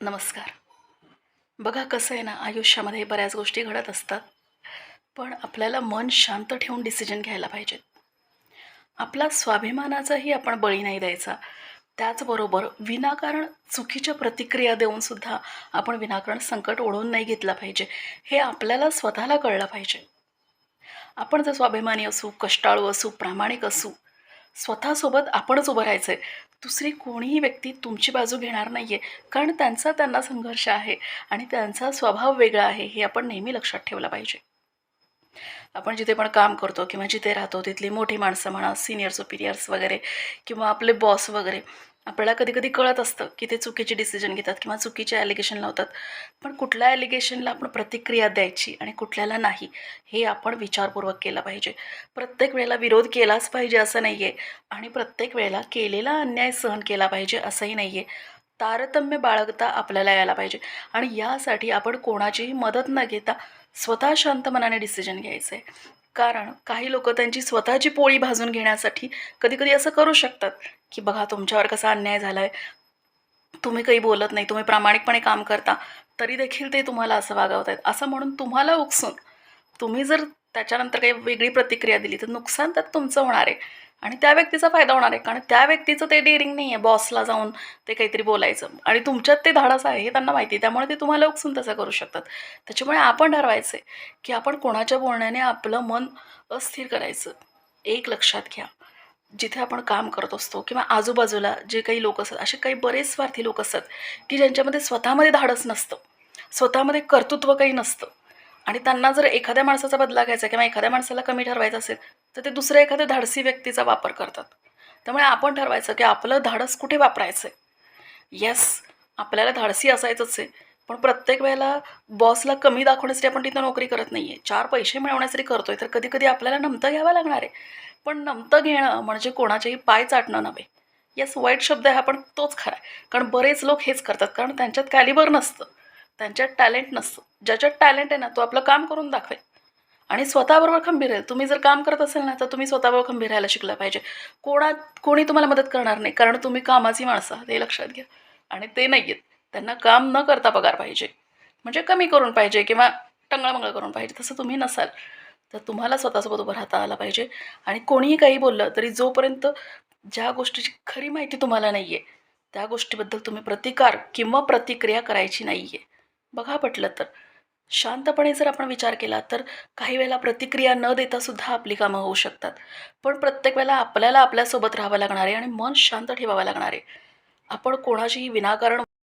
नमस्कार. बघा कसं आहे ना आयुष्यामध्ये बऱ्याच गोष्टी घडत असतात पण आपल्याला मन शांत ठेवून डिसिजन घ्यायला पाहिजेत. आपला स्वाभिमानाचाही आपण बळी नाही द्यायचा. त्याचबरोबर विनाकारण चुकीच्या प्रतिक्रिया देऊनसुद्धा आपण विनाकारण संकट ओढवून नाही घेतलं पाहिजे. हे आपल्याला स्वतःला कळलं पाहिजे. आपण जर स्वाभिमानी असू कष्टाळू असू प्रामाणिक असू स्वतःसोबत आपणच उभं राहायचं आहे दुसरी कोणीही व्यक्ती तुमची बाजू घेणार नाही आहे कारण त्यांचा त्यांना संघर्ष आहे आणि त्यांचा स्वभाव वेगळा आहे हे आपण नेहमी लक्षात ठेवलं पाहिजे. आपण जिथे पण काम करतो किंवा जिथे राहतो तिथली मोठी माणसं म्हणा सिनियर सुपिरियर्स वगैरे किंवा आपले बॉस वगैरे आपल्याला कधी कधी कळत असतं की ते चुकीचे डिसिजन घेतात किंवा चुकीचे ॲलिगेशन लावतात. पण कुठल्या ॲलिगेशनला आपण प्रतिक्रिया द्यायची आणि कुठल्याला नाही हे आपण विचारपूर्वक केलं पाहिजे. प्रत्येक वेळेला विरोध केलाच पाहिजे असं नाही आहे आणि प्रत्येक वेळेला केलेला अन्याय सहन केला पाहिजे असंही नाही आहे तारतम्य बाळगता आपल्याला यायला पाहिजे आणि यासाठी आपण कोणाचीही मदत न घेता स्वतः शांत मनाने डिसिजन घ्यायचं आहे कारण काही लोक त्यांची स्वतःची पोळी भाजून घेण्यासाठी कधी कधी असं करू शकतात की बघा तुमच्यावर कसा अन्याय झाला आहे तुम्ही काही बोलत नाही तुम्ही प्रामाणिकपणे काम करता तरी देखील ते तुम्हाला असं वागवत आहेत. असं म्हणून तुम्हाला उकसून तुम्ही जर त्याच्यानंतर काही वेगळी प्रतिक्रिया दिली तर नुकसान त्यात तुमचं होणार आहे. आणि त्या व्यक्तीचा फायदा होणार आहे. कारण त्या व्यक्तीचं ते डेअरिंग नाही आहे बॉसला जाऊन ते काहीतरी बोलायचं. आणि तुमच्यात ते धाडस आहे हे त्यांना माहिती आहे. त्यामुळे ते तुम्हाला उकसून तसं करू शकतात. त्याच्यामुळे आपण ठरवायचं आहे की आपण कोणाच्या बोलण्याने आपलं मन अस्थिर करायचं. एक लक्षात घ्या. जिथे आपण काम करत असतो किंवा आजूबाजूला जे काही लोक असतात असे काही बरेच स्वार्थी लोक असतात की ज्यांच्यामध्ये स्वतःमध्ये धाडस नसतं. स्वतःमध्ये कर्तृत्व काही नसतं. आणि त्यांना जर एखाद्या माणसाचा बदला घ्यायचा किंवा एखाद्या माणसाला कमी ठरवायचं असेल तर ते दुसऱ्या एखाद्या धाडसी व्यक्तीचा वापर करतात. त्यामुळे आपण ठरवायचं की आपलं धाडस कुठे वापरायचं आहे येस आपल्याला धाडसी असायचंच आहे पण प्रत्येक वेळेला बॉसला कमी दाखवण्यासाठी आपण तिथं नोकरी करत नाही आहे चार पैसे मिळवण्यासाठी करतो आहे तर कधी कधी आपल्याला नमतं घ्यावं लागणार आहे. पण नमतं घेणं म्हणजे कोणाचेही पाय चाटणं नव्हे. येस वाईट शब्द आहे हा पण तोच खरा आहे. कारण बरेच लोक हेच करतात कारण त्यांच्यात कॅलिबर नसतं. त्यांच्यात टॅलेंट नसतं. ज्याच्यात टॅलेंट आहे ना तो आपलं काम करून दाखवेल. आणि स्वतःबरोबर खंबीर आहे. तुम्ही जर काम करत असेल ना तर तुम्ही स्वतःबरोबर खंबीर राहायला शिकलं पाहिजे. कोणा कोणी तुम्हाला मदत करणार नाही. कारण तुम्ही कामाची माणसं आहात. हे लक्षात घ्या. आणि ते नाही आहेत. त्यांना काम न करता पगार पाहिजे. म्हणजे कमी करून पाहिजे किंवा टंगळमंगळ करून पाहिजे. तसं तुम्ही नसाल तर तुम्हाला स्वतःसोबत उभं राहता आलं पाहिजे. आणि कोणीही काही बोललं तरी जोपर्यंत ज्या गोष्टीची खरी माहिती तुम्हाला नाही आहे त्या गोष्टीबद्दल तुम्ही प्रतिकार किंवा प्रतिक्रिया करायची नाही आहे बघा पटलं तर. शांतपणे जर आपण विचार केला तर काही वेळेला प्रतिक्रिया न देता सुद्धा आपली कामं होऊ शकतात. पण प्रत्येक वेळेला आपल्याला आपल्यासोबत राहावं लागणार आहे आणि मन शांत ठेवावं लागणार आहे. आपण कोणाचीही विनाकारण